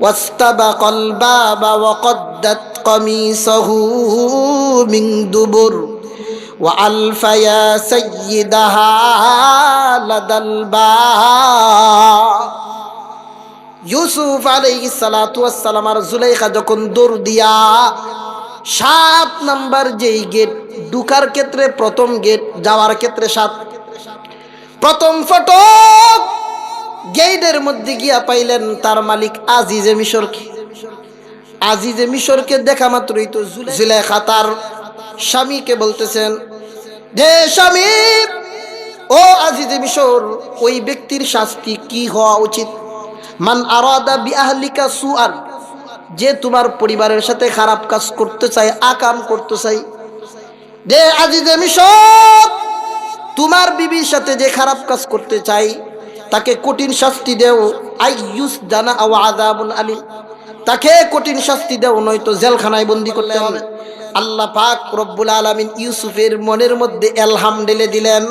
واستبق الباب وقدت قميصه من دبر وألف يا سيدها لدى الباب ইউসুফ আলাইহিস সালাতু ওয়াসসালাম আর জুলাইখা যখন দৌড় দিয়া সাত নাম্বার যেই গেট ঢুকার ক্ষেত্রে প্রথম গেট যাওয়ার ক্ষেত্রে সাত প্রথম ফটক গেটের মধ্যে গিয়া পাইলেন তার মালিক আজিজে মিশরকে। আজিজে মিশরকে দেখা মাত্রই তো জুলেখা তার স্বামীকে বলতেছেন যে স্বামী, ও আজিজে মিশর, ওই ব্যক্তির শাস্তি কি হওয়া উচিত? মান আরাদা বি আহলিকা সুআন, যে তোমার পরিবারের সাথে খারাপ কাজ করতে চাই আকাম করতে চাই যে আজিজে মিশর, তোমার বিবির সাথে যে খারাপ কাজ করতে চাই তাকে কঠিন শাস্তি দেও। আইয়ুস জানা আও আলিম। তাকে কঠিন শাস্তি দেও, নয়তো জেলখানায় বন্দি করতে হবে। আল্লাহ পাক রব্বুল আলামিন ইউসুফের মনের মধ্যে এলহাম ঢেলে দিলেন।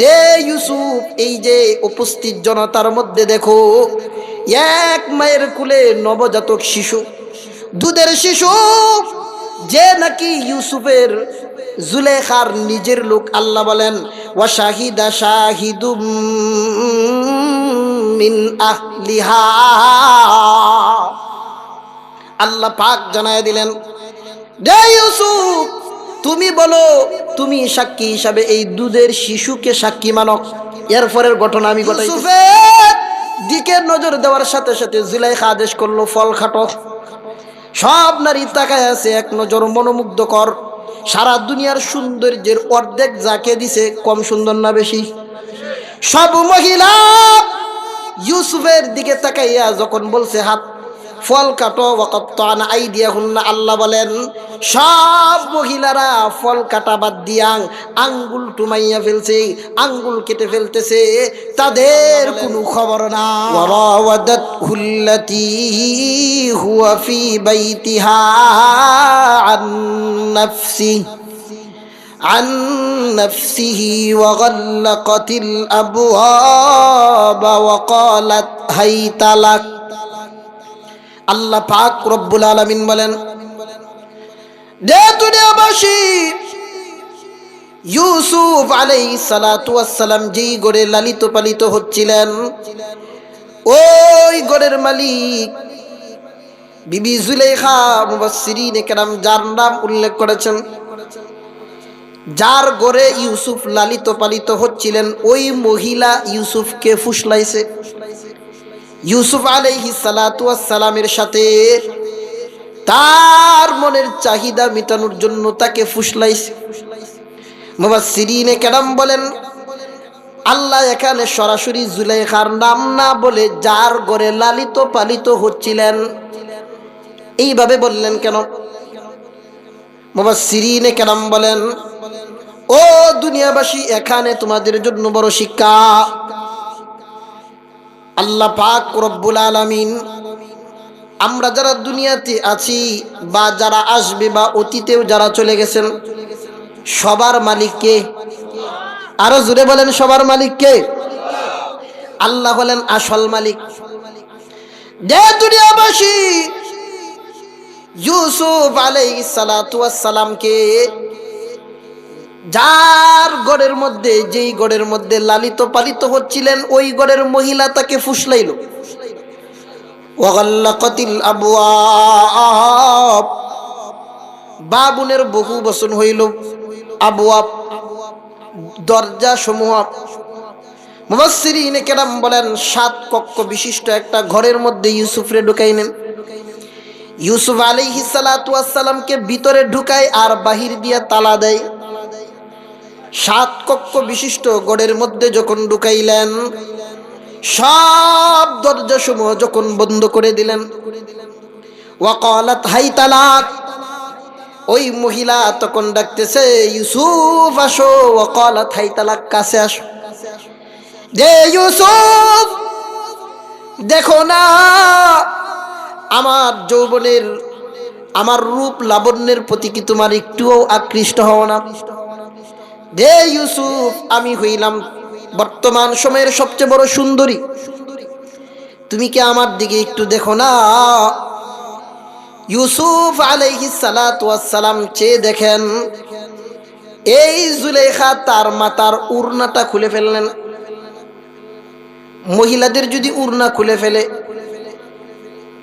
রে ইউসুফ, এই যে উপস্থিত জনতার মধ্যে দেখো, এক মায়ের কুলে নবজাতক শিশু, দুধের শিশু, যে নাকি ইউসুফের জুলেখার নিজের লোক আল্লাহ বলেন ওয়া শাহিদা শাহিদুম মিন আহলিহা। আল্লাহ পাক জানায় দিলেন ইউসুফ তুমি বলো তুমি সাক্ষী হিসাবে এই দুধের শিশুকে সাক্ষী মানক এর পরের ঘটনা আমি ঘটাই দিকে নজর দেওয়ার সাথে সাথে জুলাইখা আদেশ করল ফল খাটো। সব নারী তাকায় আছে এক নজর মনোমুগ্ধকর। সারা দুনিয়ার সৌন্দর্যের অর্ধেক যাকে দিছে, কম সুন্দর না বেশি? সব মহিলা ইউসুফের দিকে তাকাইয়া যখন বলছে, হাত ফল কাটো ওয়াকাত্তান আইদিয়াহুন্না আল্লাহ বলেন সব মহিলারা ফল কাটা বাদ দিয়াং আঙ্গুল টুমাইয়া ফেলছে আঙ্গুল কেটে ফেলতেছে তাদের কোনো খবর না ওয়ারাওয়াদাত হুল্লাতি হুয়া ফি বাইতিহা আন নাফসি عن نفسه وغلقت الأبواب وقالت هيت لك আল্লাহ পাক রব্বুল আলামিন বলেন ইউসুফ আলাইহিস সালাতু ওয়াসসালাম যেই গড়ে লালিত পালিত হচ্ছিলেন, ওই গড়ের মালিক বিবি জুলেখা মুবাসসিরিন কেরাম, যার নাম উল্লেখ করেছেন, যার গড়ে ইউসুফ লালিত পালিত হচ্ছিলেন, ওই মহিলা ইউসুফকে ফুসলাইছে। ইউসুফ আলাইহি সালামের সাথে তার মনের চাহিদা মেটানোর জন্য তাকে ফুসলাইছে। মুবাসসিরিনে কেরাম বলেন, আল্লাহ এখানে সরাসরি জুলাইখার নাম না বলে যার গড়ে লালিত পালিত হচ্ছিলেন, এইভাবে বললেন কেন? মুবাসসিরিনে কেরাম বলেন, ও দুনিয়াবাসী, এখানে তোমাদের জন্য বড় শিক্ষা। আল্লাহ পাক রব্বুল আলামিন, আমরা যারা দুনিয়াতে আছি বা যারা আসবে বা অতীতেও যারা চলে গেছেন, সবার মালিককে আরও জুড়ে বলেন, সবার মালিককে আল্লাহ হলেন আসল মালিক। যে দুনিয়াবাসী, ইউসুফ আলাই সালাতু ওয়াস সালামকে যার গড়ের মধ্যে, যেই গড়ের মধ্যে লালিত পালিত হচ্ছিলেন, ওই গড়ের মহিলা তাকে ফুসলাইল। বাবুনের বহু বচন হইল, আবওয়াব দরজা সমূহ মুবাসসিরিন কেরাম বলেন, সাত কক্ষ বিশিষ্ট একটা ঘরের মধ্যে ইউসুফরে ঢুকাইলেন ইউসুফ আলাইহিস সালাতু ভিতরে ঢুকায় আর বাহির দিয়া তালা দেয়। সাত কক্ষ বিশিষ্ট গড়ের মধ্যে যখন ঢুকাইলেন, সব দরজা সমূহ যখন বন্ধ করে দিলেন। ওয়াকালাত তালাক ওই মহিলা তখন ডাকতেছে, ইউসুফ, আসো। ওয়াকালাত হাই তালাক কাছে আসো। যে ইউসুফ, দেখো না, আমার যৌবনের, আমার রূপ লাবণ্যের প্রতি কি তোমার একটুও আকৃষ্ট হও না? রে ইউসুফ, আমি হইলাম বর্তমান সময়ের সবচেয়ে বড় সুন্দরী। তুমি কি আমার দিকে একটু দেখো না? ইউসুফ আলাইহি সালাম চেয়ে দেখেন, এই জুলেখা তার মাতার উড়নাটা খুলে ফেললেন। মহিলাদের যদি উড়না খুলে ফেলে,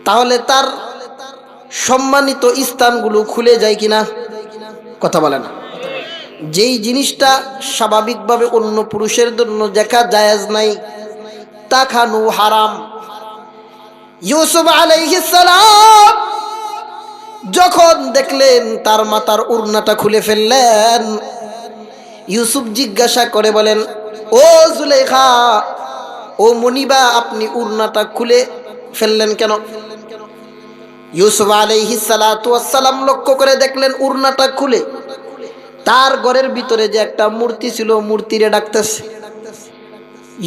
তাহলে তার সম্মানিত স্থানগুলো খুলে যায় কিনা? কথা বলে না। যেই জিনিসটা স্বাভাবিকভাবে অন্য পুরুষের জন্য দেখা জায়াজ নাই, তা খানু হারাম। ইউসুফ আলাইহিসালাম যখন দেখলেন তার মাতার উড়নাটা খুলে ফেললেন, ইউসুফ জিজ্ঞাসা করে বলেন, ও জুলেখা ও মনিবা, আপনি উড়নাটা খুলে ফেললেন কেন? ইউসুফ আলাইহি সালাম লক্ষ্য করে দেখলেন উড়নাটা খুলে। তার ঘরের ভিতরে যে একটা মূর্তি ছিল, মূর্তিরে ডাকতেছে।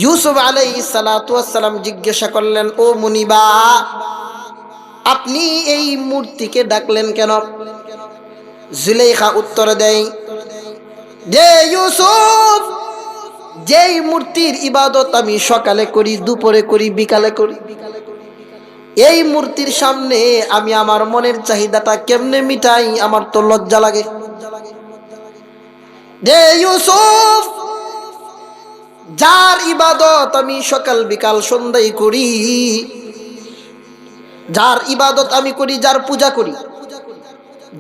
ইউসুফ আলাইহি সালাম জিজ্ঞাসা করলেন, ও মুনিবা, আপনি এই মূর্তিকে ডাকলেন কেন? জুলেখা উত্তর দেয় যে ইউসুফ, যেই মূর্তির ইবাদত আমি সকালে করি, দুপুরে করি, বিকালে করি, এই মূর্তির সামনে আমি আমার মনের চাহিদাটা কেমনে মিটাই, আমার তো লজ্জা লাগে। যে ইউসুফ, যার ইবাদত আমি সকাল বিকাল সন্ধ্যায় করি, যার ইবাদত আমি করি, যার পূজা করি,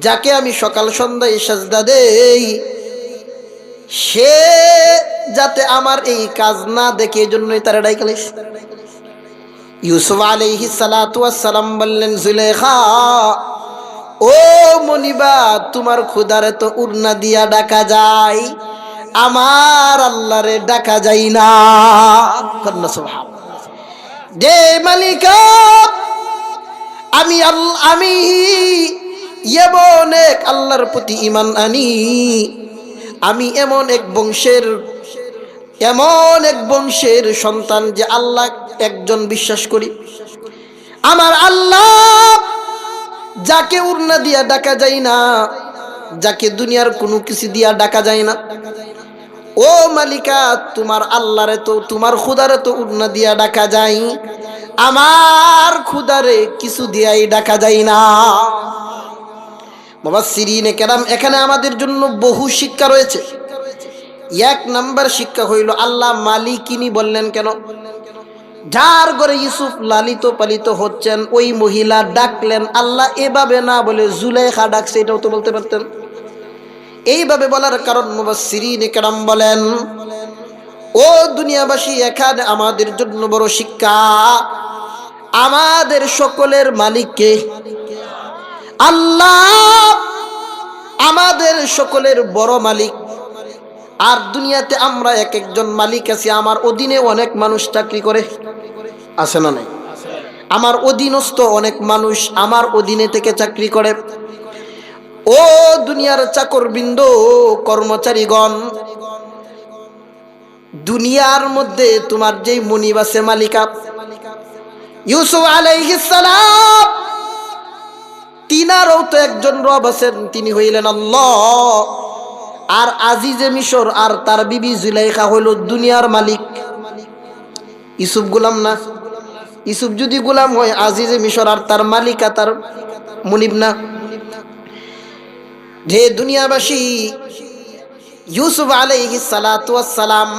যাকে আমি সকাল সন্ধ্যায় সাজদা দেই, সে যাতে আমার এই কাজ না দেখে এই জন্যই তারা ডাইকালিস ইউসুফ আলাইহি সালাম বললেন, জুলেখা ও মনিবা, তোমার খুদারে তো উড়না দিয়া ডাকা যায়। আমার আল্লাহরে ডাকা যাই না। যে মালিকা, আমি আমি এমন এক আল্লাহর প্রতি ইমান আনি। আমি এমন এক বংশের, এমন এক বংশের সন্তান যে আল্লাহ একজন বিশ্বাস করি। আমার আল্লাহ যাকে উড়না দিয়া ডাকা যায় না, যাকে দুনিয়ার কোনো কিছু দিয়া ডাকা যায় না। ও মালিকা, তোমার আল্লাহরে তো, তোমার খুদারে তো উড়না দিয়া ডাকা যায়। আমার খুদারে কিছু দিয়াই ডাকা যায় না। বাবা, সিরিনে কেরাম, এখানে আমাদের জন্য বহু শিক্ষা রয়েছে। এক নাম্বার শিক্ষা হইল, আল্লাহ মালিকিনি বললেন কেন? যার ঘরে ইউসুফ লালিত পালিত হচ্ছেন, ওই মহিলা ডাকলেন, আল্লাহ এভাবে না বলে জুলেখা ডাকছে, এটাও তো বলতে পারতেন। এইভাবে বলার কারণ মুবাসিরিন কেরাম বলেন, ও দুনিয়াবাসী, এখানে আমাদের জন্য বড় শিক্ষা। আমাদের সকলের মালিককে আল্লাহ, আমাদের সকলের বড় মালিক আর দুনিয়াতে আমরা এক একজন মালিক আছি, আমার অধীনে অনেক মানুষ চাকরি করে। আছে না নাই? আমার অধীনস্থ অনেক মানুষ আমার অধীনে থেকে চাকরি করে। ও দুনিয়ার চাকর বিন্দু কর্মচারীগণ, দুনিয়ার মধ্যে তোমার যেই মনিব আছে মালিকা, ইউসুফ আলাইহিসালাম তিনারও তো একজন রব আছেন, তিনি হইলেন আল্লাহ। আর আজিজে মিশর আর তার বিবি জুলাইখা হইল দুনিয়ার মালিক। ইসুফ গুলাম না? ইসুফ যদি গুলাম হয়, আজিজে মিশর আর তার মালিকা তার মুনিব না? যে দুনিয়াবাসী ইউসুফ আলাইহি সালাম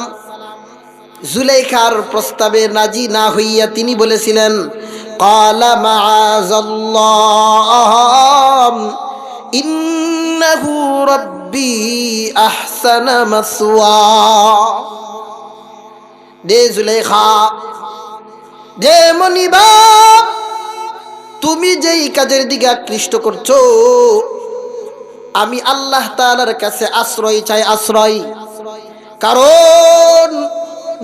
জুলাইখার প্রস্তাবে রাজি না হইয়া তিনি বলেছিলেন, কালা মাআযাল্লাহ, ইন্নাহু রাব্বি রব্বি আহসান দে জুলেখা দে মনিবা, তুমি যেই কাজের দিকে আকৃষ্ট করছ, আমি আল্লাহ তালার কাছে আশ্রয় চাই, আশ্রয়। কারণ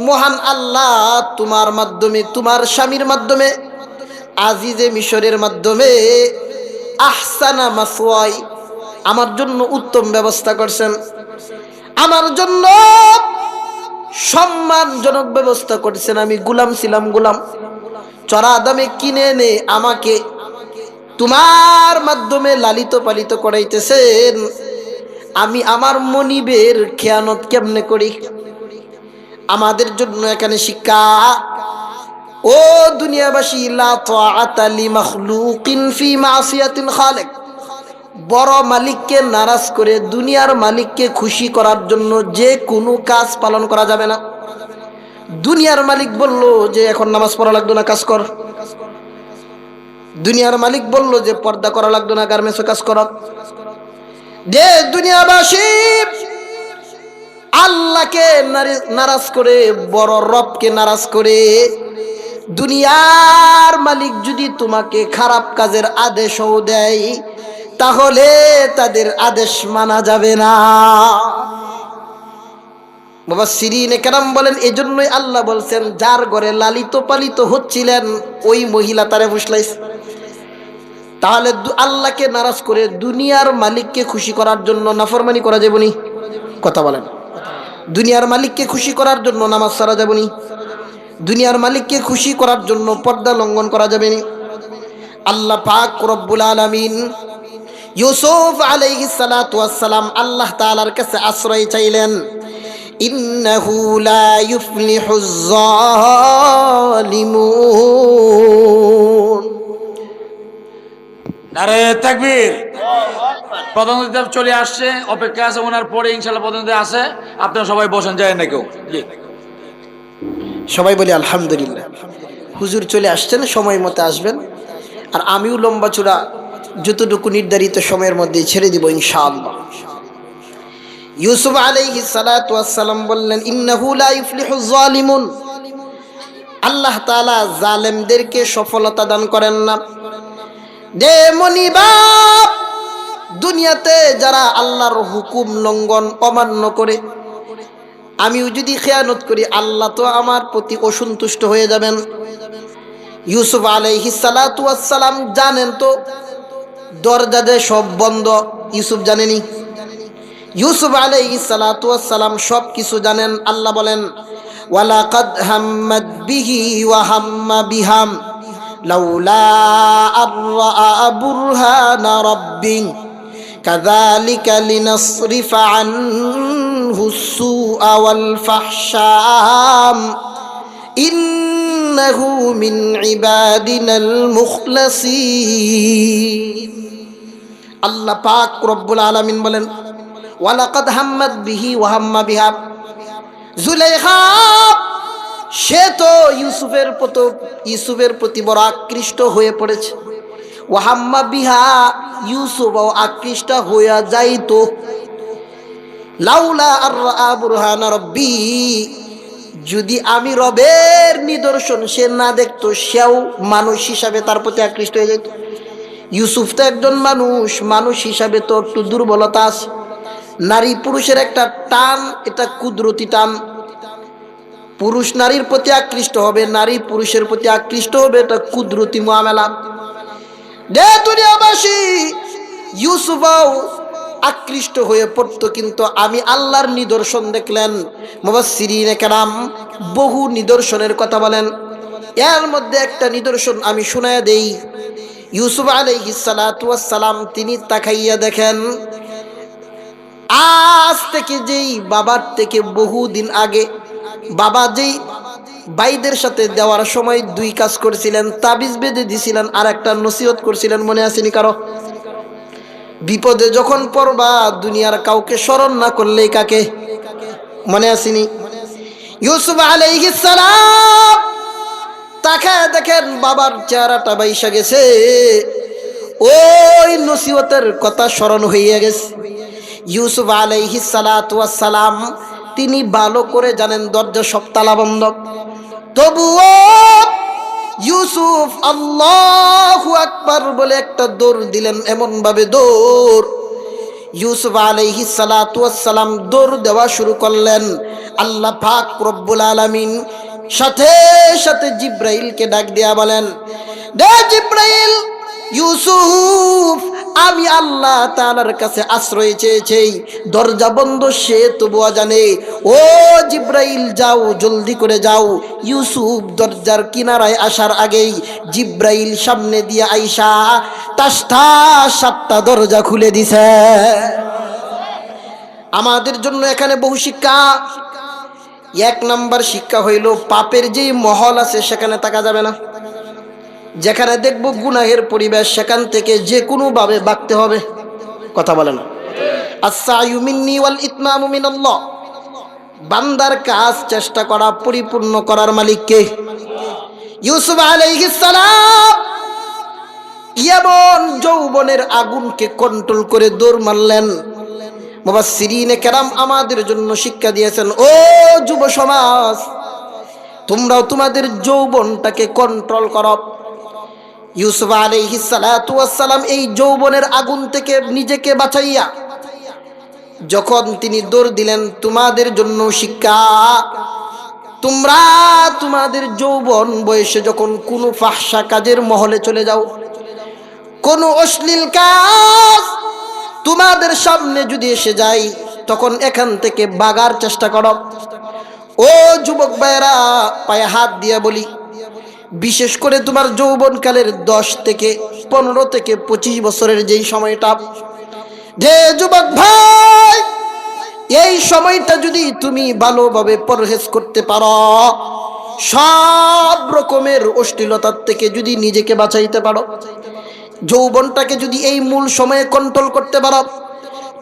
মহান আল্লাহ তোমার মাধ্যমে, তোমার স্বামীর মাধ্যমে, আজিজে মিশরের মাধ্যমে আহসানা মাসুয়াই আমার জন্য উত্তম ব্যবস্থা করছেন। আমার জন্য সম্মানজনক ব্যবস্থা করেছেন। আমি গুলাম ছিলাম, গুলাম। চড়া দামে কিনে এনে আমাকে তোমার মাধ্যমে লালিত পালিত করাইতেছেন। আমি আমার মনিবের খেয়ানত কেমনে করি? আমাদের জন্য এখানে শিক্ষা। ও দুনিয়াবাসী, লা তাআতা লি মাখলুকিন ফি মাসিয়াতিল খালিক। বড় মালিককে নারাজ করে দুনিয়ার মালিককে খুশি করার জন্য যে কোনো কাজ পালন করা যাবে না। দুনিয়ার মালিক বলল যে, এখন নামাজ পড়া লাগতো না, কাজ কর। দুনিয়ার মালিক বলল যে, পর্দা করা লাগতো না, গার্মেন্টসে কাজ কর। যে দুনিয়াবাসী, আল্লাহকে নারি- নারাজ করে, বড় রবকে নারাজ করে, দুনিয়ার মালিক যদি তোমাকে খারাপ কাজের আদেশও দেয় তাহলে তাদের আদেশ মানা যাবে না। বাবা সিরিন কেরাম বলেন, এজন্যই আল্লাহ বলছেন, যার ঘরে লালিত পালিত হচ্ছিলেন, ওই মহিলা তারে ফুসলাইছে। তাহলে আল্লাহকে নারাজ করে দুনিয়ার মালিককে খুশি করার জন্য নাফরমানি করা যাবনি কথা বলেন। দুনিয়ার মালিককে খুশি করার জন্য নামাজ সারা যাবনি দুনিয়ার মালিককে খুশি করার জন্য পর্দা লঙ্ঘন করা যাবে না? আল্লাহ পাক রব্বুল আলামিন ইউসুফ আলাইহিস সালাতু ওয়াসসালাম আল্লাহ তাআলার কাছে আশ্রয় চাইলেন। ইন্নাহু লা ইউফলিহুজ জালিমুন আরে তাকবীর। প্রধানমন্ত্রী চলে আসছে অপেক্ষা আছে ওনার পরে ইনশাল্লাহ প্রধানমন্ত্রী আছে। আপনারা সবাই বসেন যায় না কেউ। জি। সবাই বলি আলহামদুলিল্লাহ। হুজুর চলে আসছেন সময় মতো আসবেন। আর আমিও লম্বা চূড়া যতটুকু নির্ধারিত সময়ের মধ্যে ছেড়ে দিব ইনশাআল্লাহ। ইউসুফ আলাইহি ওয়াসসালাম বললেন, ইন্নাহু লা ইফলিহুজ জালিমুন আল্লাহ তাআলা জালেমদেরকে সফলতা দান করেন না। যে মনিবাব দুনিয়াতে যারা আল্লাহর হুকুম লঙ্ঘন অমান্য করে, আমিও যদি খেয়ানত করি, আল্লাহ তো আমার প্রতি অসন্তুষ্ট হয়ে যাবেন। ইউসুফ আলাইহি সালাম জানেন তো দরজা যে সব বন্ধ ইউসুফ জানেনি ইউসুফ আলাইহি সালাম সব কিছু জানেন আল্লাহ বলেন ওয়ালাকাদ হাম্মাদ বিহি ওয়া হাম্মা বিহাম লাউলা আররা বুরহানা রাব্বিন كذلك لنصرف عنه السوء والفحشاء إنه من عبادنا المخلصين আল্লাহ পাক রব্বুল আলামিন বলেন, ওয়ালাকাদ হাম্মাদ বিহি ওয়া হাম্মা বিহা। জুলাইখা সে তো ইউসুফের প্রতি ইউসুফের প্রতি বড় আকৃষ্ট হয়ে পড়েছে। ওয়াহাম্মা বিহা, ইউসুফ আকৃষ্ট হইয়া যাইতো। লাউলা আর বুরহান রব্বি, যদি আমি রবের নিদর্শন সে না দেখতো, সেও মানুষ হিসাবে তার প্রতি আকৃষ্ট হয়ে যেত ইউসুফ তো একজন মানুষ মানুষ হিসাবে তো একটু দুর্বলতা আছে। নারী পুরুষের একটা টান, এটা কুদরতি টান। পুরুষ নারীর প্রতি আকৃষ্ট হবে, নারী পুরুষের প্রতি আকৃষ্ট হবে, এটা কুদরতি মামেলা। দে দুনিয়াবাসী, ইউসুফাও আকৃষ্ট হয়ে পড়তো, কিন্তু আমি আল্লাহর নিদর্শন দেখলেন কেরাম বহু নিদর্শনের কথা বলেন। এর মধ্যে একটা নিদর্শন আমি শোনায় দেই। ইউসুফ ওয়াস সালাম তিনি তাকাইয়া দেখেন, আজ থেকে যেই বাবার থেকে বহু দিন আগে বাবা যেই ভাইদের সাথে দেওয়ার সময় দুই কাজ করেছিলেন, তাবিজ বেঁধে দিছিলেন আর একটা নসিহত করছিলেন, মনে আসেনি কারও? বিপদে যখন পড়বা, দুনিয়ার কাউকে স্মরণ না করলেই কাকে? মনে আসেনি ইউসুফ আলাইহিস সালাম তাকায় দেখেন বাবার চেহারাটা বাইসা গেছে। ওই নসিহতের কথা স্মরণ হইয়া গেছে। ইউসুফ ওয়াস সালাম তিনি ভালো করে জানেন দরজা সব তালা বন্ধ। তবুও ইউসুফ আল্লাহু আকবার বলে একটা দৌড় দিলেন এমন ভাবে দৌড়। ইউসুফ আলাইহি সালাম দৌড় দেওয়া শুরু করলেন। আল্লাহ পাক রব্বুল আলামিন সাথে সাথে জিব্রাইলকে ডাক দিয়া বলেন দে জিব্রাইল, ইউসুফ, আমি আল্লাহ তাআলার কাছে আশ্রয় চেয়েছি। দরজা বন্ধ, সে তবুয়া জানে ও জিব্রাইল, যাও, জলদি করে যাও। ইউসুফ দরজার কিনারায় আসার আগেই জিব্রাইল সামনে দিয়ে আইসা তাসটা সাতটা দরজা খুলে দিছে। আমাদের জন্য এখানে বহু শিক্ষা। এক নাম্বার শিক্ষা হইল, পাপের যেই মহল আছে সেখানে তাকা যাবে না। যেখানে দেখব গুনাহের পরিবেশ, সেখান থেকে যে কোনোভাবে বাঁকতে হবে। কথা বলে না। বান্দার কাজ চেষ্টা করা, পরিপূর্ণ করার মালিক কে? ইউসুফ সালাম। এমন যৌবনের আগুনকে কন্ট্রোল করে দৌড় মারলেন। মুবাসসিরিনে কেরাম আমাদের জন্য শিক্ষা দিয়েছেন, ও যুব সমাজ, তোমরাও তোমাদের যৌবনটাকে কন্ট্রোল করো। ইউসুফ আলাইহিস সালাতু ওয়াসসালাম এই যৌবনের আগুন থেকে নিজেকে বাঁচাইয়া, যখন তিনি দৌড় দিলেন, তোমাদের জন্য শিক্ষা, তোমরা তোমাদের যৌবন বয়সে যখন কোনো ফাহসা কাজের মহলে চলে যাও, কোনো অশ্লীল কাজ তোমাদের সামনে যদি এসে যায় তখন এখান থেকে বাগার চেষ্টা করো। ও যুবক ভাইয়েরা, পায়ে হাত দিয়ে বলি, বিশেষ করে তোমার যৌবনকালের দশ থেকে পনেরো থেকে পঁচিশ বছরের যেই সময়টা। যে যুবক ভাই, এই সময়টা যদি তুমি ভালোভাবে পরহেজ করতে পারো, সব রকমের অশ্লীলতার থেকে যদি নিজেকে বাঁচাইতে পারো যৌবনটাকে যদি এই মূল সময়ে কন্ট্রোল করতে পারো,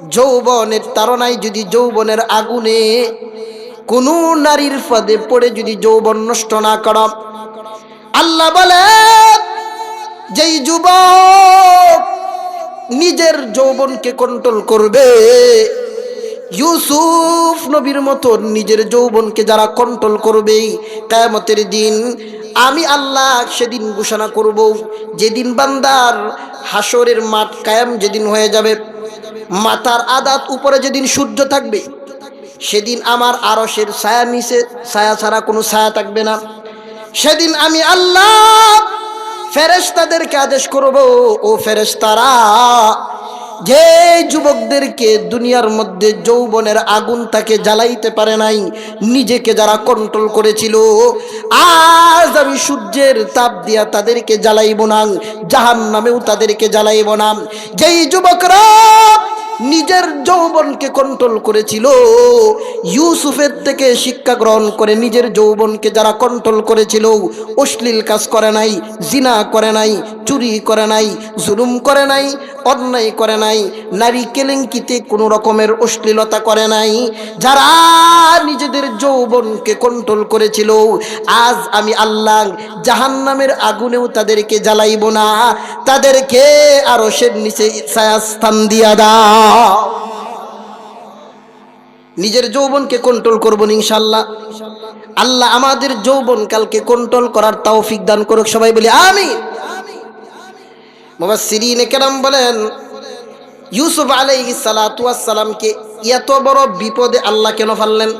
যৌবনের তাড়নায় যদি যৌবনের আগুনে কোনো নারীর ফাঁদে পড়ে যদি যৌবন নষ্ট না করো। আল্লাহ বলে, যেই যুবক নিজের যৌবনকে কন্ট্রোল করবে, ইউসুফ নবীর মতো নিজের যৌবনকে যারা কন্ট্রোল করবে কায়ামতের দিন আমি আল্লাহ সেদিন ঘোষণা করব যেদিন বান্দার হাসরের মাঠ কায়াম যেদিন হয়ে যাবে, মাথার আদাত উপরে যেদিন সূর্য থাকবে, সেদিন আমার আরসের ছায়া নিচে, ছায়া ছাড়া কোনো ছায়া থাকবে না। সেদিন আমি আল্লাহ ফেরেশতাদেরকে আদেশ করব, ও ফেরেশতারা যে যুবকদেরকে দুনিয়ার মধ্যে যৌবনের আগুন তাকে জ্বালাইতে পারে নাই, নিজেকে যারা কন্ট্রোল করেছিল, আজ আমি সূর্যের তাপ দিয়া তাদেরকে জ্বালাইব না জাহান নামেও তাদেরকে জ্বালাইব না। যেই যুবকরা নিজের যৌবনকে কন্ট্রোল করেছিল। ইউসুফের থেকে শিক্ষা গ্রহণ করে নিজের যৌবনকে যারা কন্ট্রোল করেছিল, অশ্লীল কাজ করে নাই, জিনা করে নাই, চুরি করে নাই, জুলুম করে নাই, অন্যায় করে নাই, নারী কেলেঙ্কিতে কোনো রকমের অশ্লীলতা করে নাই। যারা নিজেদের যৌবনকে কন্ট্রোল করেছিল, আজ আমি আল্লাহ জাহান্নামের আগুনেও তাদেরকে জ্বালাইব না, তাদেরকে আরও সে নিচে ছায়াস্থান দিয়া দাও। নিজের যৌবনকে কন্ট্রোল করব ইনশাল্লাহ আল্লাহ আমাদের যৌবন কালকে কন্ট্রোল করার তৌফিক দান করুক, সবাই বলি আমি বাবা সিরিনে কেরাম বলেন, ইউসুফ আলাই সালাতামকে এত বড় বিপদে আল্লাহ কেন ফেললেন?